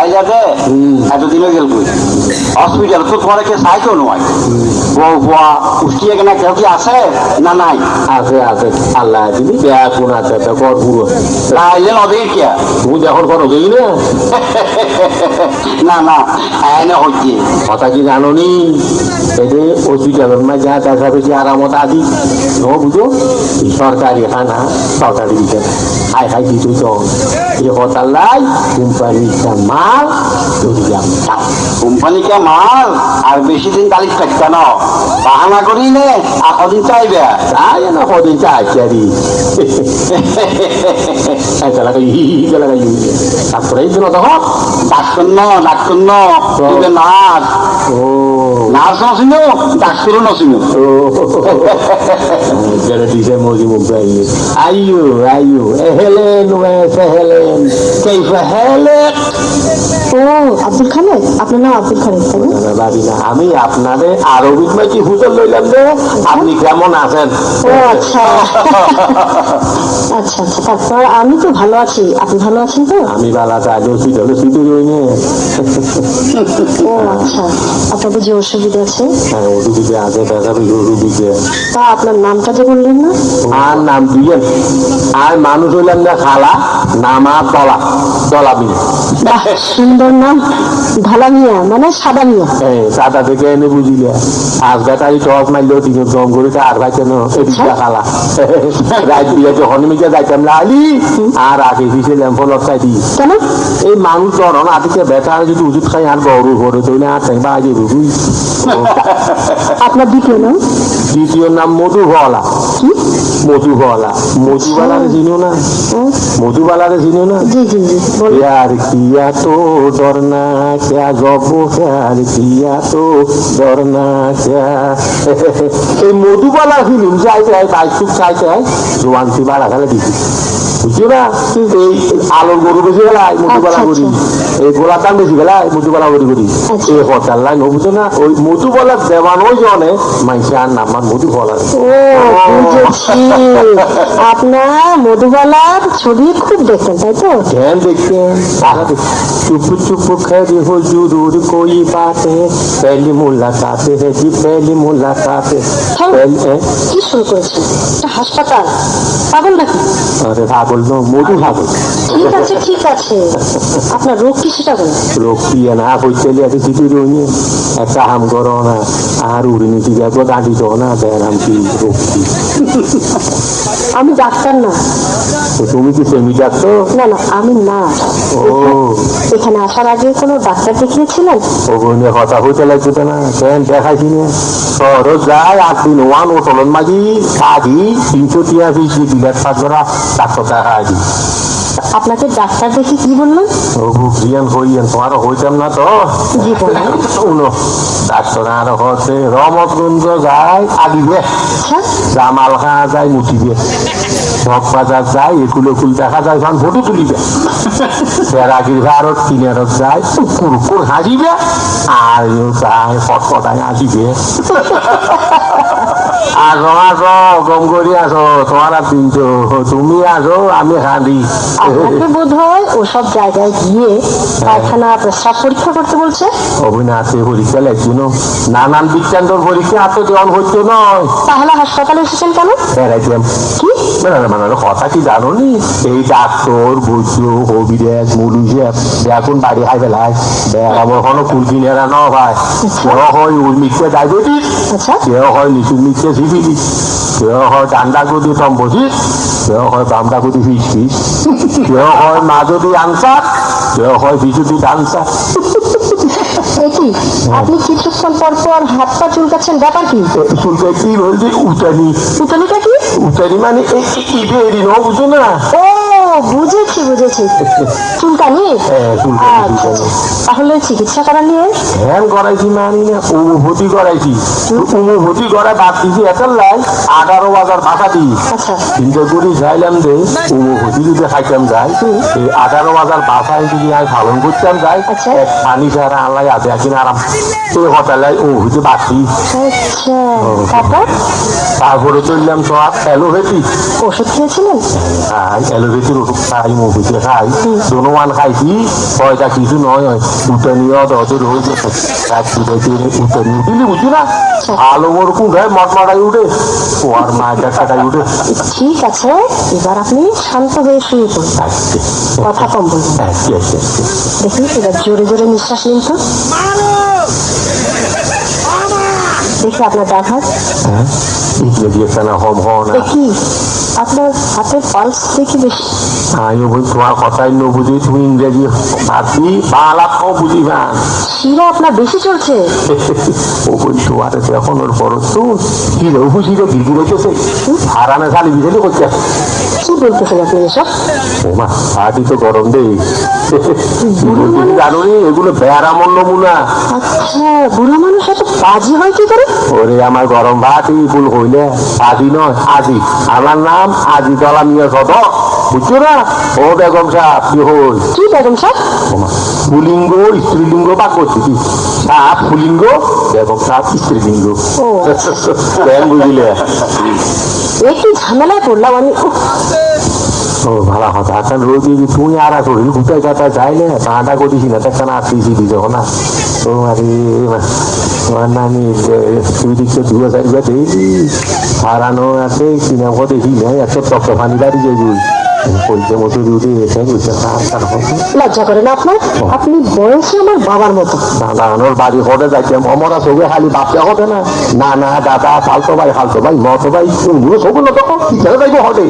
আইলা দে এতদিনও গেল হসপিটাল তো তোমার কে সাইকেল নয়। বউ বুয়া উষ্টিয়ে কেনা কেউ কি আছে না নাই? আছে আছে। আল্লাহ দিবি দেয়া কোন আছে তা কর পুরো। আইলে নদী কে? তুমি যখন করো গেই না। না না এনে হচ্ছে। কথা কি জানো নি এতে হসপিটালের মা যা দেখা পেয়েছি আরামত আদি। বুঝো সরকারি খানা সরকারি বিচার খাই খাই দিত তো এই হতাল লাই কোম্পানির মাল ধরি যাম কোম্পানিকে মাল আর বেশি দিন তালিক থাকতে না বাহানা করি নে আর কদিন চাইবে তাই না কদিন চাইছি তারপরে দিন তখন ডাক্তার ন ডাক্তার ন নাচ নার্স নছিল ডাক্তারও নছিল যারা দিছে মজি মুম্বাই আইয়ু আইয়ু এহেলেন ওয়েস এহেলেন কেইফ হেলেক। ও আব্দুল খালেক আপনার নাম আব্দুল খালেক তাই না? না, ভাবি না। আমি আপনাদের আরবিক মাঝে হুজুর লইলাম যে? আপনি কেমন আছেন? ও আচ্ছা। আচ্ছা আচ্ছা। তারপর আমি তো ভালো আছি। আপনি ভালো আছেন তো? আমি বালা চাইলে হসপিটালে শুধু রই নে ও আচ্ছা। আপনাদের যে অসুবিধা আছে? হ্যাঁ রুগীতে আছে রুগীতে তা আপনার নামটা যে বললেন না? আর নাম দিয়েন আর মানুষ হইলাম না খালা নাম তলা তলা বিল সুন্দর নাম। ধলা মিয়া মানে সাদা মিয়া সাদা থেকে এনে বুঝিলে। আজ বেটারি টক মারলেও দিন দম করে আর ভাই কেন? এদিকটা খালা। রাত দিয়ে যখন মিকে যাইতাম লালি আর আগে পিছিয়ে ল্যাম্পল লটকাই দিই কেন? এই মানুষ ধরন আদিকে বেটার যদি উজুত খাই আর বড় করে তৈলে আর থাকবা আজ রুই আপনার দ্বিতীয় নাম? দ্বিতীয় নাম মধুবালা। কি? মধুবালা। মধুবালারে চিনো আচ্ছা। না? আচ্ছা। মধুবালারে চিনো না? জি জি জি আর কিয়া তো ডরনা ক্যা? গব আর কিয়া তো ডরনা ক্যা? এই মধুবালা ফিলিম যাইতে হয় বাইক চাইতে হয় জোয়ান বাড়া খেলে দিছি। বুঝছ না গরু বেশি বেলায় মধুবালা আচ্ছা, গরি। আচ্ছা। এই গোলার দাম বেশি বেলায় আচ্ছা। ওই মধুবালার দেওয়ান ওই জনে। মাইসে আপনার মধুবালার ছবি খুব দেখেন তাই তো? হ্যাঁ দেখতেন চুপ চুপ খেরি হুজুর কোই বাত হে পেলি মুলাকাত হে জি পেলি মুলাকাত। হে হ্যাঁ। কি শুরু হাসপাতাল। পাগল নাকি? আরে ভাব করল মধু ঠিক আছে ঠিক আছে। আপনার রোগ কি সেটা বলুন। রোগ কি না হইতে আছে চিঠি রইয়ে فهم گرانا আর میگی با دلی دانا برم بی رفتی আমি ডাক্তার না তুমি কি সেমি ডাক্তার না না আমি না এখানে আসার আগে কোনো ডাক্তার দেখিয়েছিলেন ওগুলো কথা হইতে লাগতো না কেন দেখাইছি না শহরত যায় আট দিন ওয়ান ও ওটলত মাঝি খাদি তিনশো টিয়া ফিস দিলে সাত ধরা ডাক্তার দেখা আপনাকে ডাক্তার দেখে কি বললেন? ও ভুগিয়ান হইয়ান তোমারও হইতাম না তো। জি শুনো ডাক্তার আর হচ্ছে রমতগঞ্জ যায় আগিবে আচ্ছা জামাল খা যায় মুটিবে। চক বাজার যায় একুল একুল দেখা যায় যখন ফটো তুলিবে। বেড়াগির ভারত কিনারত যায় কুকুর হাসিবে আর যায় ফটফটায় হাসিবে। আসো আসো গম করি আসো তোমার তিনশো তুমি আসো আমি আপনাকে বোধ হয় ওসব জায়গায় গিয়ে পায়খানা প্রস্রাব পরীক্ষা করতে বলছে? অভিনাশে পরীক্ষা লাগছিল নানান বিজ্ঞানর পরীক্ষা এত দেওয়ান হচ্ছে নয়। তাহলে হাসপাতালে এসেছেন কেন? বেড়াইতাম কি? মানে কথা কি জানো নি? এই ডাক্তার বৈদ্য হবিরাজ মুলুজিয়াব এখন বাড়ি খাই পেলাই আমার কোনো কুলকিনেরা ন ভাই। কেউ হয় ওই মিথ্যে ডায়াবেটিস আচ্ছা। কেউ হয় নিচু মিথ্যে সিফিলিস কেউ হয় ডান্ডা গদি টম্বসিস কেউ হয় বামডা গদি ফিস ফিস কেউ হয় মাজদি আনসার কেউ হয় বিচুদি ডান্সার এটি আপনি কিছুক্ষণ পর পর হাত পা চুলকাচ্ছেন ব্যাপার কি? কি বলছি উতানি উতানিটা কি? উতানি মানে এই ইবে এরি ন বুঝো না? ও বুঝেছি বুঝেছি। চুলকানি হ্যাঁ, আচ্ছা তাহলে চিকিৎসা করা নিয়ে ধ্যান করাইছি মানি না অনুভূতি করাইছি। অনুভূতি করা বাদ দিছি এত লাই আঠারো বাজার ভাষা দিই আচ্ছা। চিন্তা করি যাইলাম যে অনুভূতি যদি খাইতাম যাই। এই আঠারো বাজার বাসায় যদি আমি পালন করতাম যাই আচ্ছা। এক পানি ছাড়া আল্লাহ আদে একদিন আরাম। এই হোটেলে বাকি আচ্ছা তারপর? তারপরে চললাম সব অ্যালোভেটি ওষুধ খেয়েছিলেন? খাই অ্যালোভেটির ওষুধ খাই মুভিতে খাই দোনোয়ান খাইছি পয়সা কিছু নয় দুটো নিয়ে ওদের হয়ে গেছে এক দুটো দিয়ে উঠে নিয়ে দিলি বুঝি না আলো ওরকম গায়ে মটমাটাই উঠে ও আর মায়ের কাটাই উঠে ঠিক আছে এবার আপনি শান্ত হয়ে শুয়ে পড়ুন। কথা কম বলুন। আসছে দেখুন এবার জোরে জোরে নিঃশ্বাস নিন তো। দেখি আপনার ডান হাত হ্যাঁ? ইংরেজি একটা না হম হ না। দেখি আপনার হাতের পালস দেখি বেশি আমি বলি তোমার কথাই ন বুঝি তুমি ইংরেজি ভাবি বাংলা খাও বুঝি না। শিরা আপনার বেশি চলছে। ও বলি তোমার এখন ওর বড় তো কি বুঝি রে বিধি রেখেছে হারানে খালি বিধেলি করছে। কি বলতেছেন আপনি এসব। ও মা আটি তো গরম দেই। জানো এগুলো বেড়ামন মুনা আচ্ছা বুড়া মানুষ এত বাজি হয় কি করে? ওরে আমার গরম ভাত ভুল হইলে। আজি নয় আজি আমার নাম আজি গলা মিয়া সদ বুঝছ না? ও বেগম সাহেব কি হই। কি বেগম সাহেব? পুলিঙ্গ স্ত্রীলিঙ্গ বা করছি কি? সাপ পুলিঙ্গ বেগম সাপ স্ত্রীলিঙ্গ। কেন বুঝিলে? একটু ঝামেলায় পড়লাম আমি? ও ভালো কথা এখন রোজ তুই আর শরীর গুটাই কাটা যাইলে কাঁটা করিস না দেখা না আসতেছি দিতে না। ও আরে আমার নানি তুই দিকে দুয়া যাইবা দেখি হারানো আছে সিনেমা দেখি নাই এত টক পানি বাড়ি যাই পয়সা মতো রুটে এসে লজ্জা করে না আপনার আপনি বয়সে আমার বাবার মতো। দাদানোর বাড়ি হতে যাইতে অমরা সবে খালি বাপটা হতে না। না না দাদা ফালতো ভাই ফালতো ভাই মতো ভাই উনিও সব না তখন কীভাবে যাইবো হতে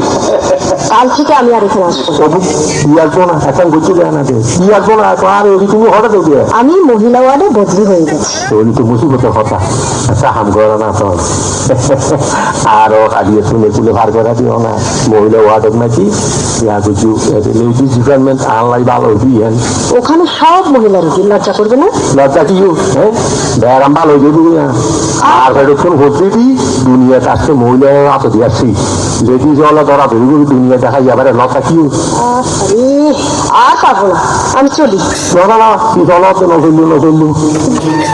কাল থেকে আমি আর এখানে আসব না। তবু কি আসব না এখন বুঝতে দেয় না কি আসব না তো আর ওই তুমি হঠাৎ দেবে আমি মহিলা ওয়ার্ডে বদলি হয়ে গেছি। ওই তো মুসিবতের কথা। আচ্ছা হাম করো না তো। আরও কাটিয়ে শুনে তুলে ভার করে দিও না। মহিলা ওয়ার্ডক নাকি লেডিস ডিপার্টমেন্ট আনলাই ভালো দিয়েন ওখানে সব মহিলা রুগী লজ্জা করবে না? লজ্জা কি হ্যাঁ? ব্যায়াম ভালো হয়ে। যাবে না আর ফেরতক্ষণ হচ্ছে কি দুনিয়া কাছে মহিলা আতো দিয়াছি যদি জল ধরা ধরি দুনিয়া দেখা যাবে লজ্জা কি আরে না আমি চলি। না না না কি জল নচললু নচললু